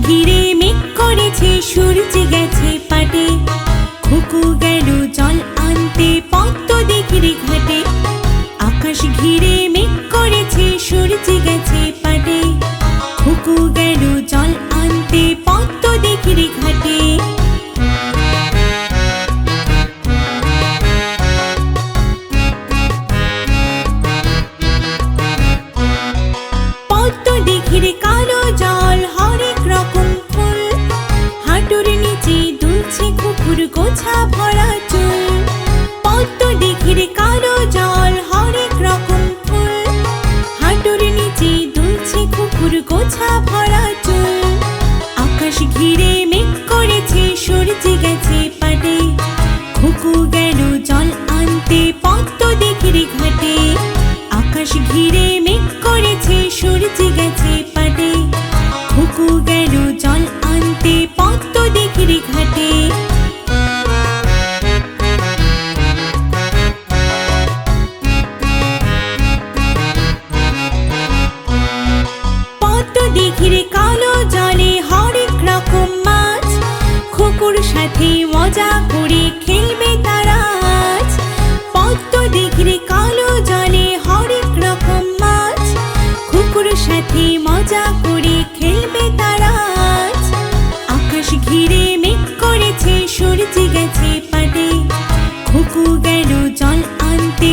ঘিরে মেঘ করেছে পদ্ম কালো জল হরেক রকম ফুল। হাঁটুর নিচে দুলছে কুকুর গোছা ভরা চুল। আকাশ ঘিরে মেঘ করেছে, সূর্য গেছে পাটে। খুকু গেল জল আনতে, পদ্ম দিঘির ঘাটে। আকাশ ঘিরে মেঘ করেছে, সূর্য খুকুর সাথে মজা করে খেলবে তারা আজ। পদ্ম দিঘির কালো জলে হরেক রকম মাছ। খুকুর সাথে মজা করে খেলবে তারা আজ। আকাশ ঘিরে মেঘ করেছে, সূর্য গেছে পাটে খুকু গেল জল আনতে